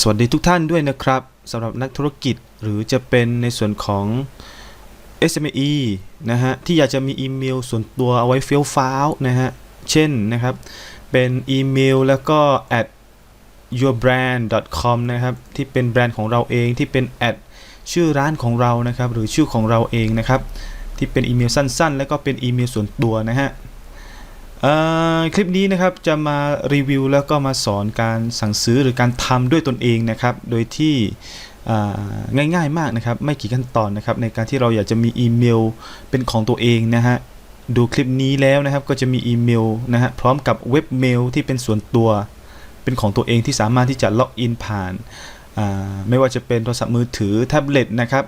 สวัสดีทุกท่านด้วยนะครับสำหรับนักธุรกิจหรือจะเป็นในส่วนของ SME นะฮะที่อยากจะมีอีเมลส่วนตัวเอาไว้เฟี้ยวฟ้าวนะฮะเช่นนะครับ เป็นอีเมลแล้วก็ at yourbrand.com นะครับที่เป็นแบรนด์ของเราเองที่เป็น at ชื่อร้านของเรานะครับหรือชื่อของเราเองนะครับที่เป็นอีเมลสั้นๆ แล้วก็เป็นอีเมลส่วนตัวนะฮะ คลิปนี้นะครับจะมารีวิวแล้วก็มาสอนการสั่งซื้อหรือการทำด้วยตนเองนะครับ โดยที่ง่ายๆมากนะครับ ไม่กี่ขั้นตอนนะครับ ในการที่เราอยากจะมีอีเมลเป็นของตัวเองนะฮะดูคลิปนี้แล้วนะครับก็จะมีอีเมลนะฮะพร้อมกับเว็บเมลที่เป็นส่วนตัวเป็นของตัวเองที่สามารถที่จะล็อกอินผ่านไม่ว่าจะเป็นโทรศัพท์มือถือแท็บเล็ตนะครับ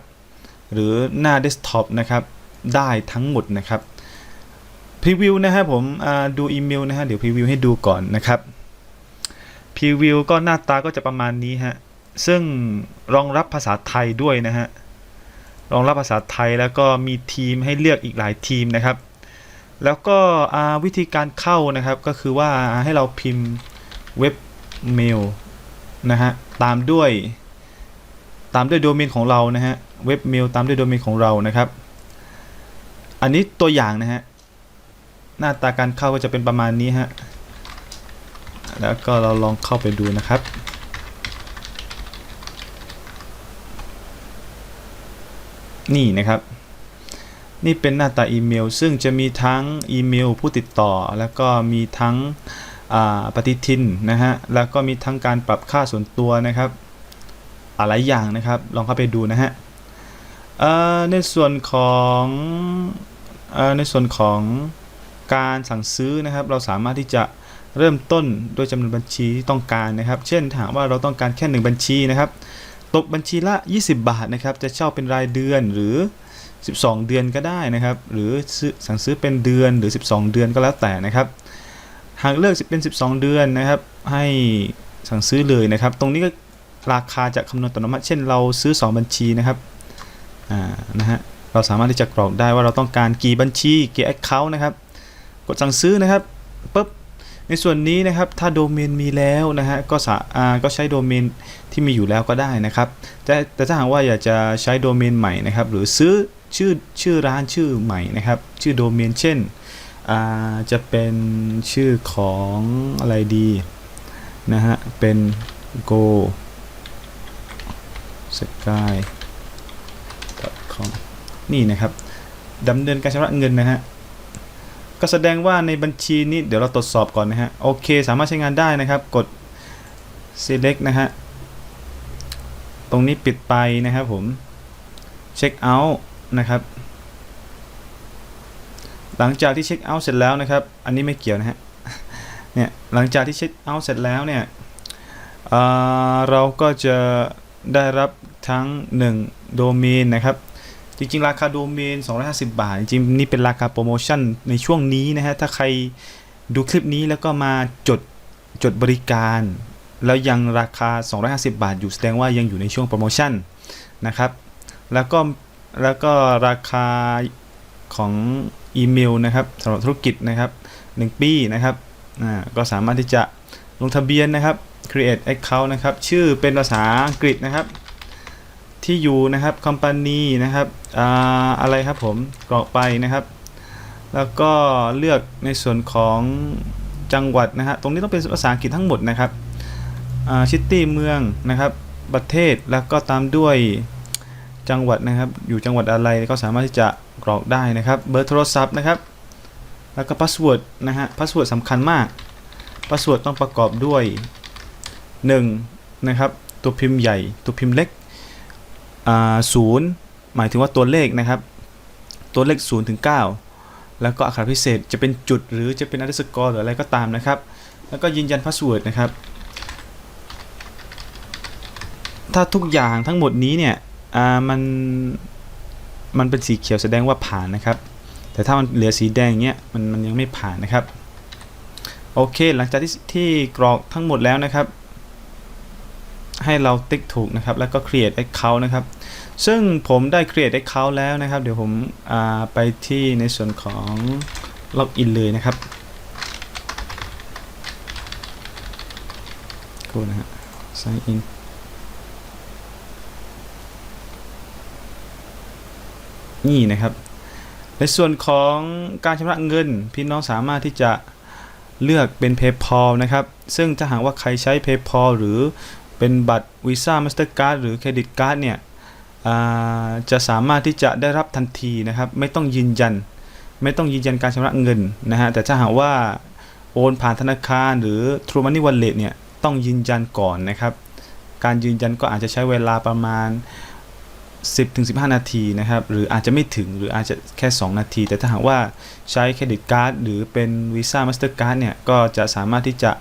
หรือหน้าเดสก์ท็อปนะครับได้ทั้งหมดนะครับ พรีวิวนะฮะผมดูอีเมลนะฮะเดี๋ยวพรีวิวให้ดูก่อนนะครับพรีวิวก็หน้าตาก็จะประมาณนี้ฮะซึ่งรองรับภาษาไทยด้วยนะฮะรองรับภาษาไทยแล้วก็มีทีมให้เลือกอีกหลายทีมนะครับ แล้วก็วิธีการเข้านะครับก็คือว่าให้เราพิมพ์เว็บเมลนะฮะตามด้วยตามด้วยโดเมนของเรานะฮะเว็บเมลตามด้วยโดเมนของเรานะครับ อันนี้ตัวอย่างนะฮะ หน้าตาการเข้าก็จะเป็นประมาณนี้ฮะ แล้วก็เราลองเข้าไปดูนะครับ นี่นะครับ นี่เป็นหน้าตาอีเมล ซึ่งจะมีทั้งอีเมลผู้ติดต่อ แล้วก็มีทั้งปฏิทินนะฮะ แล้วก็มีทั้งการปรับค่าส่วนตัวนะครับอะไรอย่างนะครับ ลองเข้าไปดูนะฮะในส่วนของอในส่วนของ การสั่งซื้อนะครับ เราสามารถที่จะเริ่มต้นโดยจำนวนบัญชีที่ต้องการนะครับ เช่นถามว่าเราต้องการแค่ 1 บัญชีนะครับ ตกบัญชีละ 20 บาทนะครับ จะเช่าเป็นรายเดือนหรือ 12 เดือนก็ได้นะครับ หรือสั่งซื้อเป็นเดือนหรือ 12 เดือนก็แล้วแต่นะครับ หากเลือกเป็น 12 เดือนนะครับ ให้สั่งซื้อเลยนะครับ ตรงนี้ก็ราคาจะคำนวณอัตโนมัติ เช่นเราซื้อ 2 บัญชีนะครับ อ่า นะฮะ เราสามารถที่จะกรอกได้ว่าเราต้องการกี่บัญชีกี่ account นะครับ กดสั่งซื้อนะครับปุ๊บในส่วนนี้นะครับถ้าโดเมนมีแล้วนะฮะก็สาอ่าก็ใช้โดเมนที่มีอยู่แล้วก็ได้นะครับ แต่แต่ถ้าหากว่าอยากจะใช้โดเมนใหม่นะครับ หรือซื้อชื่อชื่อร้านชื่อใหม่นะครับ ชื่อโดเมนเช่นจะเป็นชื่อของอะไรดีนะฮะเป็น go sky com นี่นะครับดำเนินการชำระเงินนะฮะ ก็แสดงว่าในบัญชีนี้เดี๋ยวเราตรวจสอบก่อนนะฮะโอเค สามารถใช้งานได้นะครับกด select นะฮะตรงนี้ปิดไปนะครับผม check out นะครับหลังจากที่เช็คเอาท์เสร็จแล้วนะครับ อันนี้ไม่เกี่ยวนะฮะเนี่ยหลังจากที่เช็คเอาท์เสร็จแล้วเนี่ยเออเราก็จะได้รับทั้ง1โดเมนนะครับ จริงๆ ราคาโดเมน 250 บาท จริงๆ นี่เป็นราคาโปรโมชั่นในช่วงนี้นะฮะ ถ้าใครดูคลิปนี้แล้วก็มาจดจดบริการ แล้วยังราคา 250 บาท อยู่แสดงว่ายังอยู่ในช่วงโปรโมชั่นนะครับ แล้วก็แล้วก็ราคาของอีเมลนะครับสำหรับธุรกิจนะครับ 1 ปีนะครับอ่าก็สามารถที่จะลงทะเบียนนะครับ create account นะครับ ชื่อเป็นภาษาอังกฤษนะครับ ที่อยู่นะครับ company นะครับอ่าอะไรครับผมกรอกไปนะครับ แล้วก็เลือกในส่วนของจังหวัดนะฮะตรงนี้ต้องเป็นภาษาอังกฤษทั้งหมดนะครับชิตตี้เมืองนะครับประเทศแล้วก็ตามด้วยจังหวัดนะครับ อยู่จังหวัดอะไรก็สามารถที่จะกรอกได้นะครับเบอร์โทรศัพท์นะครับ แล้วก็พาสเวิร์ดนะฮะพาสเวิร์ดสำคัญมากพาสเวิร์ดต้องประกอบด้วย 1 นะครับ ตัวพิมพ์ใหญ่ ตัวพิมพ์เล็ก ศูนย์หมายถึงว่าตัวเลขนะครับ ตัวเลข0ถึง9แล้วก็อักขระพิเศษจะเป็นจุดหรือจะเป็นอันดับสกอร์หรืออะไรก็ตามนะครับ แล้วก็ยืนยันพาสเวิร์ดนะครับ ถ้าทุกอย่างทั้งหมดนี้เนี่ยมันมันเป็นสีเขียวแสดงว่าผ่านนะครับ แต่ถ้ามันเหลือสีแดงเงี้ยมันมันยังไม่ผ่านนะครับ โอเค หลังจากที่ที่กรอกทั้งหมดแล้วนะครับ ให้เราติ๊กถูกนะครับ แล้วก็ create account นะครับ ซึ่งผมได้ create account แล้วนะครับ เดี๋ยวผมไปที่ในส่วนของ login เลยนะครับกูนะฮะ sign in นี่นะครับ ในส่วนของการชำระเงิน พี่น้องสามารถที่จะเลือกเป็น PayPal นะครับ ซึ่งถ้าหากว่าใครใช้ PayPal หรือเป็นบัตร Visa Mastercard หรือเครดิตการ์ดเนี่ย จะสามารถที่จะได้รับทันทีนะครับ ไม่ต้องยืนยัน ไม่ต้องยืนยันการชำระเงินนะฮะแต่ถ้าหากว่าโอนผ่านธนาคารหรือ True Money Wallet เนี่ยต้องยืนยันก่อนนะครับ การยืนยันก็อาจจะใช้เวลาประมาณ 10-15 นาทีนะครับ หรืออาจจะไม่ถึงหรืออาจจะแค่ 2 นาที แต่ถ้าหากว่าใช้เครดิตการ์ดหรือเป็น Visa Mastercard เนี่ยก็จะสามารถที่จะ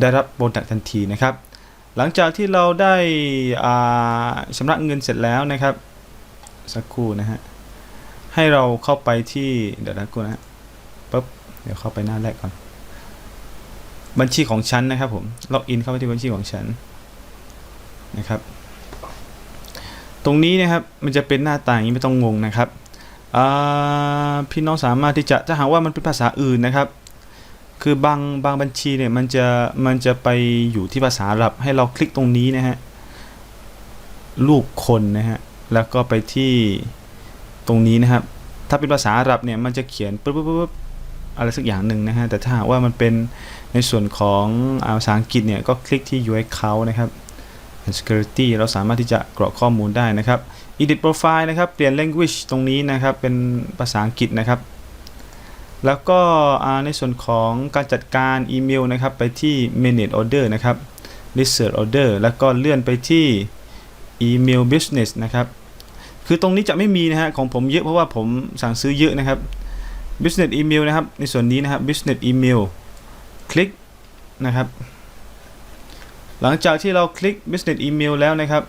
ได้รับโบนัสทันทีนะครับ หลังจากที่เราได้ชำระเงินเสร็จแล้วนะครับ สักครู่นะฮะ ให้เราเข้าไปที่เดี๋ยวนะกูนะปุ๊บเดี๋ยวเข้าไปหน้าแรกก่อน บัญชีของฉันนะครับผมล็อกอินเข้าไปที่บัญชีของฉันนะครับ ตรงนี้นะครับมันจะเป็นหน้าตาอย่างนี้ไม่ต้องงงนะครับพี่น้องสามารถที่จะถ้าหากว่ามันเป็นภาษาอื่นนะครับ คือบางบางบัญชีเนี่ยมันจะมันจะไปอยู่ที่ภาษาอาหรับให้เราคลิกตรงนี้นะฮะลูกคนนะฮะแล้วก็ไปที่ตรงนี้นะครับ ถ้าเป็นภาษาอาหรับเนี่ยมันจะเขียนปุ๊บปุ๊บปุ๊บอะไรสักอย่างหนึ่งนะฮะแต่ถ้าหากว่ามันเป็นในส่วนของภาษาอังกฤษเนี่ยก็คลิกที่ UI account นะครับ and security เราสามารถที่จะกรอกข้อมูลได้นะครับ edit profile นะครับ เปลี่ยน language ตรงนี้นะครับ เป็นภาษาอังกฤษนะครับ แล้วก็ในส่วนของการจัดการอีเมลนะครับไปที่ manage order นะครับ research order แล้วก็เลื่อนไปที่ email business นะครับ คือตรงนี้จะไม่มีนะฮะของผมเยอะเพราะว่าผมสั่งซื้อเยอะนะครับ business email นะครับ ในส่วนนี้นะครับ business email คลิกนะครับ หลังจากที่เราคลิก business email แล้วนะครับ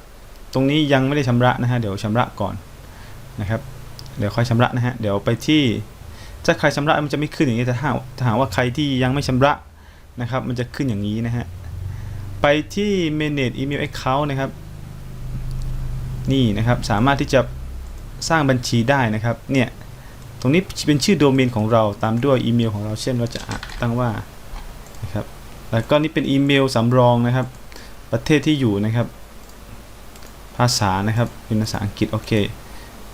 ตรงนี้ยังไม่ได้ชำระนะฮะ เดี๋ยวชำระก่อนนะครับ เดี๋ยวค่อยชำระนะฮะ เดี๋ยวไปที่ ถ้าใครชำระมันจะไม่ขึ้นอย่างนี้แต่ถ้าถ้าหาว่าใครที่ยังไม่ชำระนะครับ มันจะขึ้นอย่างนี้นะฮะไปที่ manage email account นะครับ นี่นะครับสามารถที่จะสร้างบัญชีได้นะครับเนี่ยตรงนี้เป็นชื่อโดเมนของเราตามด้วยอีเมลของเราเช่นเราจะตั้งว่านะครับแล้วก็นี่เป็นอีเมลสำรองนะครับ ประเทศที่อยู่นะครับ ภาษานะครับเป็นภาษาอังกฤษโอเค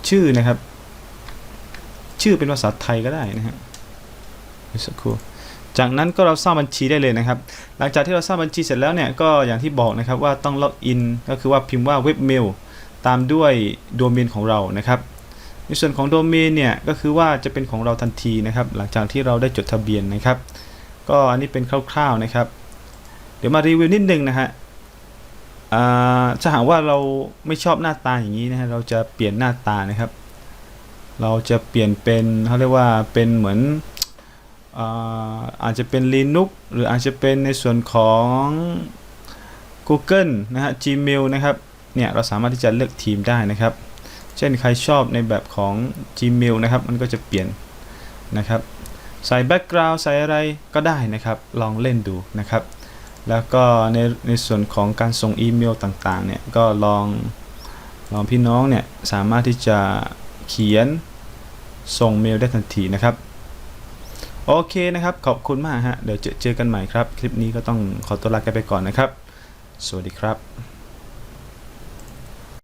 ชื่อนะครับ ชื่อเป็นภาษาไทยก็ได้นะครับสักครู่จากนั้นก็เราสร้างบัญชีได้เลยนะครับ หลังจากที่เราสร้างบัญชีเสร็จแล้วเนี่ยก็อย่างที่บอกนะครับว่าต้องล็อกอินก็คือว่าพิมพ์ว่าเว็บเมลตามด้วยโดเมนของเรานะครับในส่วนของโดเมนเนี่ยก็คือว่าจะเป็นของเราทันทีนะครับ หลังจากที่เราได้จดทะเบียนนะครับ ก็อันนี้เป็นคร่าวๆนะครับ เดี๋ยวมารีวิวนิดนึงนะฮะอ่าถ้าหากว่าเราไม่ชอบหน้าตาอย่างนี้นะฮะเราจะเปลี่ยนหน้าตานะครับ เราจะเปลี่ยนเป็นเขาเรียกว่าเป็นเหมือนอาจจะเป็น Linux หรืออาจจะเป็นในส่วนของ Google นะฮะ Gmail นะครับ เนี่ยเราสามารถที่จะเลือกทีมได้นะครับ เช่นใครชอบในแบบของ Gmail นะครับ มันก็จะเปลี่ยนนะครับ ใส่แบ็กกราวด์ใส่อะไรก็ได้นะครับ ลองเล่นดูนะครับ แล้วก็ในในส่วนของการส่งอีเมลต่างๆ เนี่ย ก็ลองลองพี่น้องเนี่ยสามารถที่จะเขียน ส่งเมลได้ทันทีนะครับ โอเคนะครับ ขอบคุณมากฮะ เดี๋ยวเจอเจอกันใหม่ครับ คลิปนี้ก็ต้องขอตัวลากไปก่อนนะครับ สวัสดีครับ